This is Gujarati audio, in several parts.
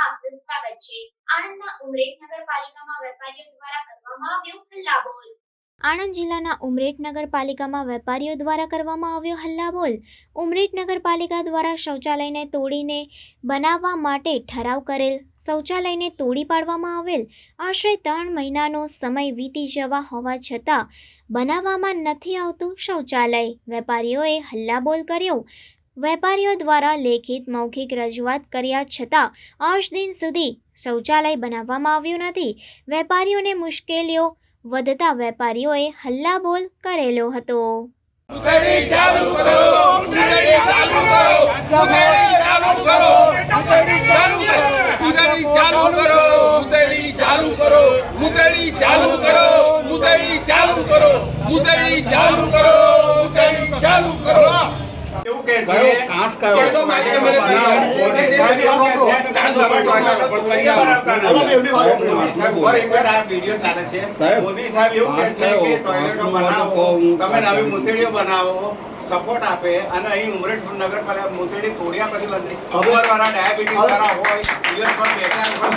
આપનું સ્વાગત છે. આણંદના ઉમરેઠ નગરપાલિકામાં વેપારીઓ દ્વારા કરવામાં આવ્યો હલ્લાબોલ. આણંદ જિલ્લાના ઉમરેઠ નગરપાલિકામાં વેપારીઓ દ્વારા કરવામાં આવ્યો હલ્લાબોલ. ઉમરેઠ નગરપાલિકા દ્વારા શૌચાલયને તોડીને બનાવવા માટે ઠરાવ કરેલ, શૌચાલયને તોડી પાડવામાં આવેલ. આશરે ત્રણ મહિનાનો સમય વીતી જવા હોવા છતાં બનાવવામાં નથી આવતું શૌચાલય. વેપારીઓએ હલ્લાબોલ કર્યો. વેપારીઓ દ્વારા લેખિત મૌખિક રજૂઆત કર્યા છતાં આજ દિન સુધી શૌચાલય બનાવવામાં આવ્યું નથી વેપારીઓને મુશ્કેલીઓ વધતા વેપારીઓએ હલ્લાબોલ કરેલો હતો ચાલુ કરો મોદી સાહેબ બનાવો તમે નવી બનાવો સપોર્ટ આપે અને અહીં ઉમરેઠ નગરપાલિકા મૂતળી તોડ્યા પછી બંધ ખબર વાળા ડાયાબિટીસ વાળા હોય દિવસ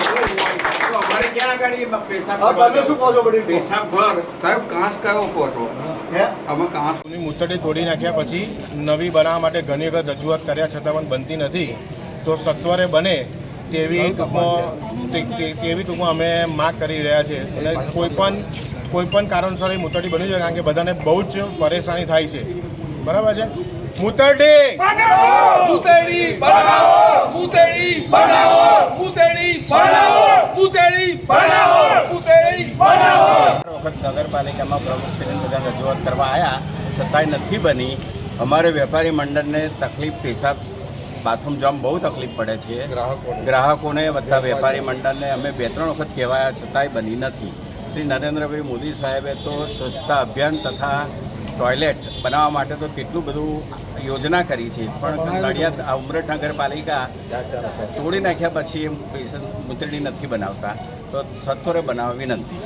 ક્યાં પેશાબ હવે તમે શું કહો છો વડીલ? પેશાબ ઘર સાહેબ કાંસ કયો કહો હે? અમે કાંસ મુતડી તોડી નાખ્યા પછી નવી બનાવવા માટે ઘણી વખત રજૂઆત કર્યા છતાં પણ બનતી નથી. તો સત્વરે બને તેવી ટૂંકમાં તેવી ટૂંકમાં અમે માગ કરી રહ્યા છે અને કોઈ પણ કોઈ પણ કારણસર એ મુતડી બની છે કારણ કે બધાને બહુ જ પરેશાની થાય છે. બરાબર છે? મુતરડી મુતરડી બનાવો! મુતરડી બનાવો! મુસળી બનાવો! મુસળી બનાવો! નગરપાલિકામાં પ્રમુખશ્રીને બધા રજૂઆત કરવા આવ્યા છતાંય નથી બની. અમારે વેપારી મંડળને તકલીફ પેશાબ બાથરૂમ જવા બહુ તકલીફ પડે છે. ગ્રાહકોને. બધા વેપારી. મંડળને અમે બે ત્રણ વખત કહેવાયા છતાંય બની નથી. શ્રી નરેન્દ્રભાઈ મોદી સાહેબે તો સ્વચ્છતા અભિયાન તથા ટોયલેટ બનાવવા માટે તો કેટલું બધું યોજના કરી છે. પણ નડિયાદ આ ઉમરેઠ નગરપાલિકા તોડી નાખ્યા પછી એમ પૈસા મૂતળી નથી બનાવતા. તો સત્વરે બનાવવા વિનંતી.